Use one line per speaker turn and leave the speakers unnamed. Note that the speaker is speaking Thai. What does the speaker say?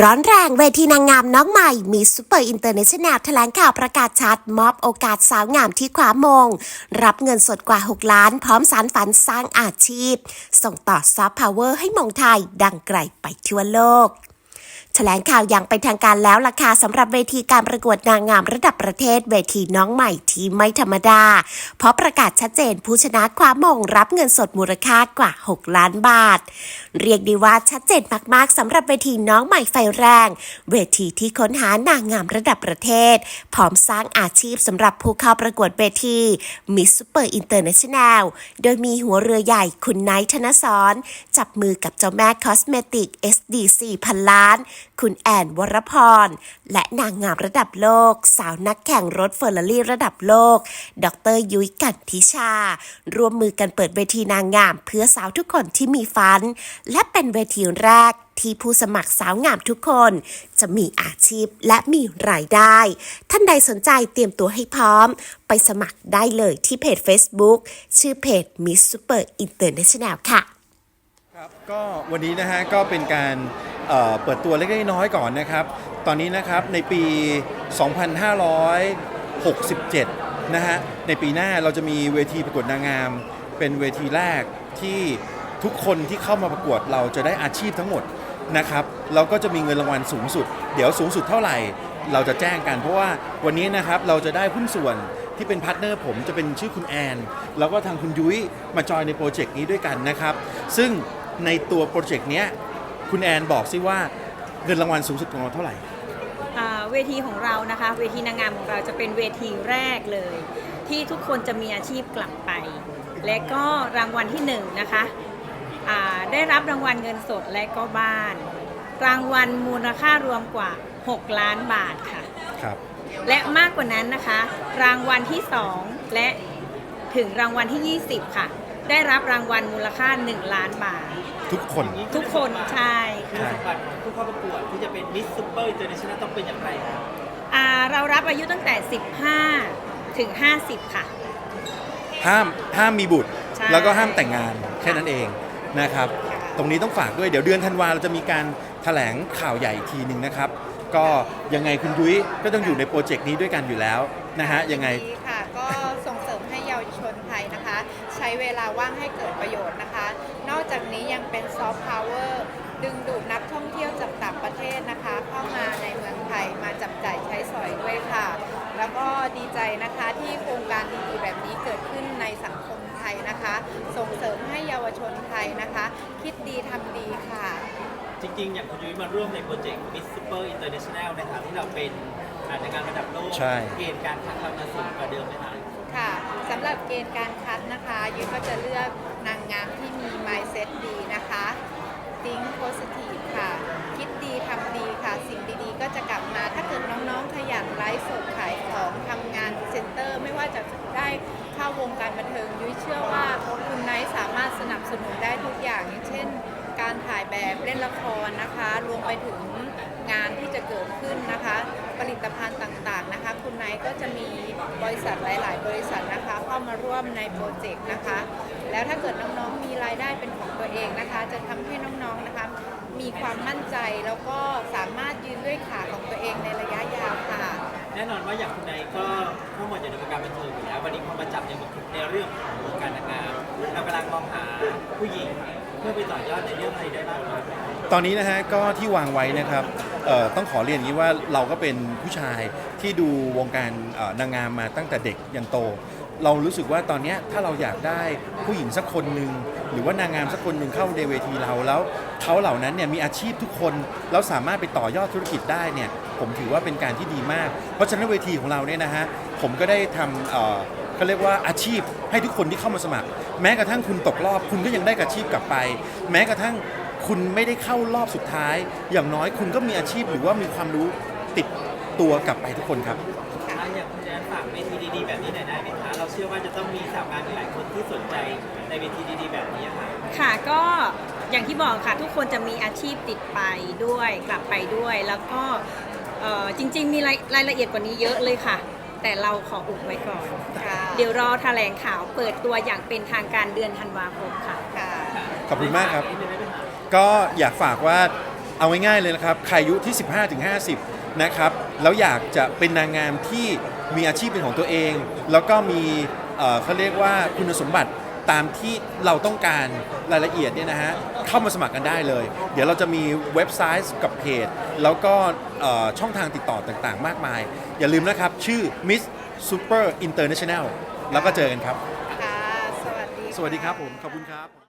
ร้อนแรงเวทีนางงามน้องใหม่ มีซูเปอร์อินเตอร์เนชั่นแนลแถลงข่าวประกาศชัด มอบโอกาสสาวงามที่ขวามง รับเงินสดกว่า 6 ล้าน พร้อมสารฝันสร้างอาชีพ ส่งต่อซอฟต์พาวเวอร์ให้มงไทย ดังไกลไปทั่วโลก แถลงข่าวอย่างเป็นทางการแล้วล่ะค่ะสำหรับเวทีการประกวดนางงามระดับประเทศเวทีน้องใหม่ที่ไม่ธรรมดา เพราะประกาศชัดเจนผู้ชนะคว้ามงรับเงินสดมูลค่ากว่า 6 ล้านบาท เรียกได้ว่าชัดเจนมากๆสำหรับเวทีน้องใหม่ไฟแรง เวทีที่ค้นหานางงามระดับประเทศ พร้อมสร้างอาชีพสำหรับผู้เข้าประกวดเวทีมิสซูเปอร์อินเตอร์เนชั่นแนลโดยมีหัวเรือใหญ่คุณไนท์ธนสรจับมือกับเจ้าแม่คอสเมติก SDC พันล้าน คุณแอนวรพร และนางงามระดับโลก สาวนักแข่งรถเฟอร์รารี่ระดับโลก ดรยุ้ยกันทิชา ร่วมมือกันเปิดเวทีนางงาม เพื่อสาวทุกคนที่มีฝัน และเป็นเวทีแรกที่ผู้สมัครสาวงามทุกคน จะมีอาชีพและมีรายได้ ท่านใดสนใจเตรียมตัวให้พร้อม ไปสมัครได้เลยที่เพจ Facebook ชื่อเพจ Miss Super International ค่ะ
ครับก็วันนี้นะฮะก็เป็นการ เอ่อเปิดตัวเล็กๆน้อยๆก่อนนะครับ ตอนนี้นะครับในปี 2567 นะฮะ ในปีหน้าเราจะมีเวทีประกวดนางงาม เป็นเวทีแรกที่ทุกคนที่เข้ามาประกวดเราจะได้อาชีพทั้งหมดนะครับเราก็จะมีเงินรางวัลสูงสุด เดี๋ยวสูงสุดเท่าไหร่ เราจะแจ้งกัน เพราะว่าวันนี้นะครับเราจะได้หุ้นส่วนที่เป็นพาร์ทเนอร์ผมจะเป็นชื่อคุณแอน แล้วก็ทางคุณยุ้ยมาจอยในโปรเจกต์นี้ด้วยกันนะครับ ซึ่งในตัวโปรเจกต์เนี้ย คุณแอนบอกซิว่าเงินรางวัลสูงสุดของเราเท่าไหร่
อ่าเวทีของเรานะคะ เวทีนางงามของเราจะเป็นเวทีแรกเลย ที่ทุกคนจะมีอาชีพกลับไป และก็รางวัลที่หนึ่งนะคะอ่าได้รับรางวัลเงินสดและก็บ้าน รางวัลมูลค่ารวมกว่า 6 ล้านบาทค่ะ
ครับ
และมากกว่านั้นนะคะ รางวัลที่ 2 และถึงรางวัลที่ 20 ค่ะ ได้รับรางวัลมูลค่า 1 ล้านบาท
ทุกคน
ทุกคนใช่ค่ะ
คุณสมบัติของผู้เข้าประกวดที่จะเป็นมิสซูเปอร์อินเตอร์เนชั่นแนลต้องเป็นอย่างไรครับ
อ่าเรารับอายุตั้งแต่ 15 ถึง 50 ค่ะ
ห้ามห้ามมีบุตร
ใช่
แล้วก็ห้ามแต่งงานแค่นั้นเองนะครับ
ค่ะ
ตรงนี้ต้องฝากด้วยเดี๋ยวเดือนธันวาเราจะมีการแถลงข่าวใหญ่อีกทีหนึ่งนะครับ ก็ยังไงคุณยุ้ยก็ต้องอยู่ในโปรเจกต์นี้ด้วยกันอยู่แล้วนะฮะยังไง
ดีค่ะ วลาว่างให้เกิดประโยชน์นะคะ นอกจากนี้ยังเป็นซอฟต์พาวเวอร์ดึงดูดนักท่องเที่ยวจากต่างประเทศนะคะ เข้ามาในเมืองไทยมาจับจ่ายใช้สอยด้วยค่ะ แล้วก็ดีใจนะคะที่โครงการดีๆแบบนี้เกิดขึ้นในสังคมไทยนะคะ ส่งเสริมให้เยาวชนไทยนะคะ คิดดีทำดีค่ะ
จริงๆ อย่างคุณยุ้ยมาร่วมในโปรเจกต์มิสซูเปอร์อินเตอร์เนชั่นแนลในฐานที่เราเป็นอาในการระดับโลก
ใช่
เกณฑ์การคัดเราจะสูงกว่าเดิมไหมคะ
ค่ะสำหรับเกณฑ์การคัดนะคะ ยุ้ยก็จะเลือกนางงามที่มี mindset ดีนะคะ think positive ค่ะ คิดดีทำดีค่ะ สิ่งดีๆ ก็จะกลับมา ถ้าเกิดน้องๆ ขยันไลฟ์สดขายของทำงานเซ็นเตอร์ ไม่ว่าจะได้เข้าวงการบันเทิง ยุ้ยเชื่อว่าคุณไนท์สามารถสนับสนุนได้ทุกอย่าง อย่างเช่น การถ่ายแบบเล่นละครนะคะ รวมไปถึงงานที่จะเกิดขึ้นนะคะ ผลิตภัณฑ์ต่างๆ นะคะ คุณไนท์ก็จะมี บริษัทหลาย ๆ บริษัทนะคะเข้ามาร่วมในโปรเจกต์นะคะ แล้วถ้าเกิดน้องๆมีรายได้เป็นของตัวเองนะคะ จะทำให้น้องๆนะคะ มีความมั่นใจแล้วก็สามารถยืนด้วยขาของตัวเองในระยะยาวค่ะ
แน่นอนว่าอย่างคุณนายก็เข้ามาอยู่ในวงการบันเทิงอยู่แล้ววันนี้พอมาจับในในเรื่องของวงการนางงามเรากำลังมองหาผู้หญิงเพื่อไปต่อยอดในเรื่องอะไรได้บ้างครับ
ตอนนี้นะฮะก็ที่วางไว้นะครับ เอ่อต้องขอเรียนอย่างนี้ว่าเราก็เป็นผู้ชายที่ดูวงการเอ่อนางงามมาตั้งแต่เด็กยันโต เรารู้สึกว่าตอนเนี้ยถ้าเราอยากได้ผู้หญิงสักคนหนึ่งหรือว่านางงามสักคนหนึ่งเข้าในเวทีเราแล้วเขาเหล่านั้นเนี่ยมีอาชีพทุกคนแล้วสามารถไปต่อยอดธุรกิจได้เนี่ยผมถือว่าเป็นการที่ดีมาก เพราะฉะนั้นเวทีของเราเนี่ยนะฮะผมก็ได้ทำเอ่อเขาเรียกว่าอาชีพให้ทุกคนที่เข้ามาสมัคร แม้กระทั่งคุณตกรอบ คุณก็ยังได้อาชีพกลับไป แม้กระทั่ง คุณไม่ได้เข้ารอบสุดท้าย อย่างน้อยคุณก็มีอาชีพหรือว่ามีความรู้ติดตัวกลับไปทุกคนครับ
อะอย่างคุณแอนฝากเวทีดีๆแบบนี้หน่อยได้ไหมคะ เราเชื่อว่าจะต้องมีสาวงานหลายคนที่สนใจในเวทีดีๆแบบนี้ค่ะ
ค่ะก็อย่างที่บอกค่ะทุกคนจะมีอาชีพติดไปด้วยกลับไปด้วย แล้วก็เอ่อจริง ๆ มีรายรายละเอียดกว่านี้เยอะเลยค่ะ แต่เราขออุบไว้ก่อน
ค่ะ
เดี๋ยวรอแถลงข่าวเปิดตัวอย่างเป็นทางการเดือนธันวาคมค่ะ
ค่ะ
ขอบคุณมากครับ
นิดนึงได้ไหมคะ
ก็อยากฝากว่าอเอาง่ายๆเลยนะครับใครอายุที่ 15ถึง50 นะครับ แล้วอยากจะเป็นนางงามที่มีอาชีพเป็นของตัวเอง แล้วก็มีเอ่อเขาเรียกว่าคุณสมบัติตามที่เราต้องการรายละเอียดเนี่ยนะฮะเข้ามาสมัครกันได้เลย เดี๋ยวเราจะมีเว็บไซต์กับเพจ แล้วก็เอ่อช่องทางติดต่อต่างๆ มากมาย อย่าลืมนะครับ ชื่อ Miss Super International แล้วก็เจอกันครับ
ค่ะ สวัสดี
สวัสดีครับะผม ขอบคุณครับ